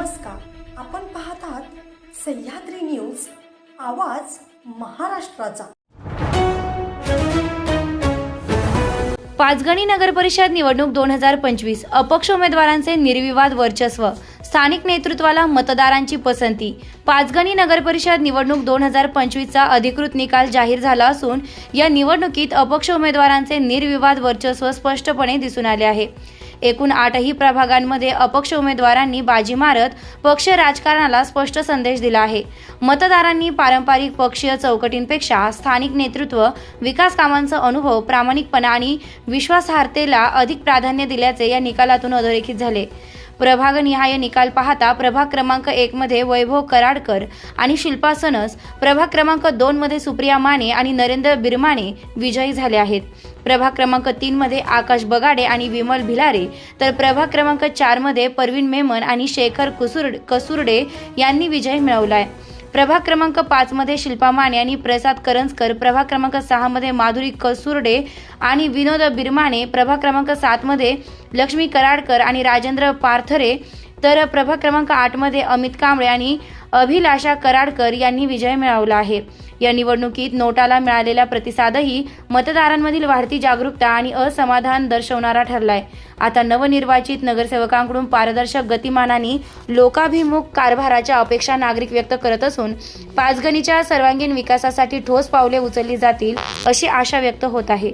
नमस्कार. आपण पाहतात सह्याद्री न्यूज आवाज महाराष्ट्राचा. पाचगणी नगर परिषद निवडणूक दोन हजार पंचवीस अपक्ष उमेदवारांचे निर्विवाद वर्चस्व. स्थानिक नेतृत्वाला मतदारांची पसंती. पाचगणी नगरपरिषद निवडणूक दोन हजार पंचवीसचा अधिकृत निकाल जाहीर झाला असून या निवडणुकीत अपक्ष उमेदवारांचे निर्विवाद वर्चस्व स्पष्टपणे दिसून आले आहे. एकूण आठही प्रभागांमध्ये अपक्ष उमेदवारांनी बाजी मारत पक्ष राजकारणाला स्पष्ट संदेश दिला आहे. मतदारांनी पारंपरिक पक्षीय चौकटींपेक्षा स्थानिक नेतृत्व विकास कामांचा अनुभव प्रामाणिकपणा आणि विश्वासार्हतेला अधिक प्राधान्य दिल्याचे या निकालातून अधोरेखित झाले. प्रभागनिहाय निकाल पाहता प्रभाग क्रमांक एक मध्ये वैभव कराडकर आणि शिल्पा सनस प्रभाग क्रमांक दोन मध्ये सुप्रिया माने आणि नरेंद्र बिरमाने विजयी झाले आहेत. प्रभाग क्रमांक तीन मध्ये आकाश बगाडे आणि विमल भिलारे तर प्रभाग क्रमांक चारमध्ये परवीन मेमन आणि शेखर कुसुर कसुरडे यांनी विजय मिळवलाय. प्रभाग क्रमांक पाच मध्ये शिल्पा माने आणि प्रसाद करंजकर. प्रभाग क्रमांक सहा मध्ये माधुरी कसुर्डे आणि विनोद बिरमाने. प्रभाग क्रमांक सात मध्ये लक्ष्मी कराडकर आणि राजेंद्र पार्थरे तर प्रभाग क्रमांक आठमध्ये अमित कांबळे आणि अभिलाषा कराडकर यांनी विजय मिळवला आहे. या निवडणुकीत नोटाला मिळालेला प्रतिसादही मतदारांमधील वाढती जागरूकता आणि असमाधान दर्शवणारा ठरलाय. आता नवनिर्वाचित नगरसेवकांकडून पारदर्शक गतिमानाने लोकाभिमुख कारभाराच्या अपेक्षा नागरिक व्यक्त करत असून पाचगणीच्या सर्वांगीण विकासासाठी ठोस पावले उचलली जातील अशी आशा व्यक्त होत आहे.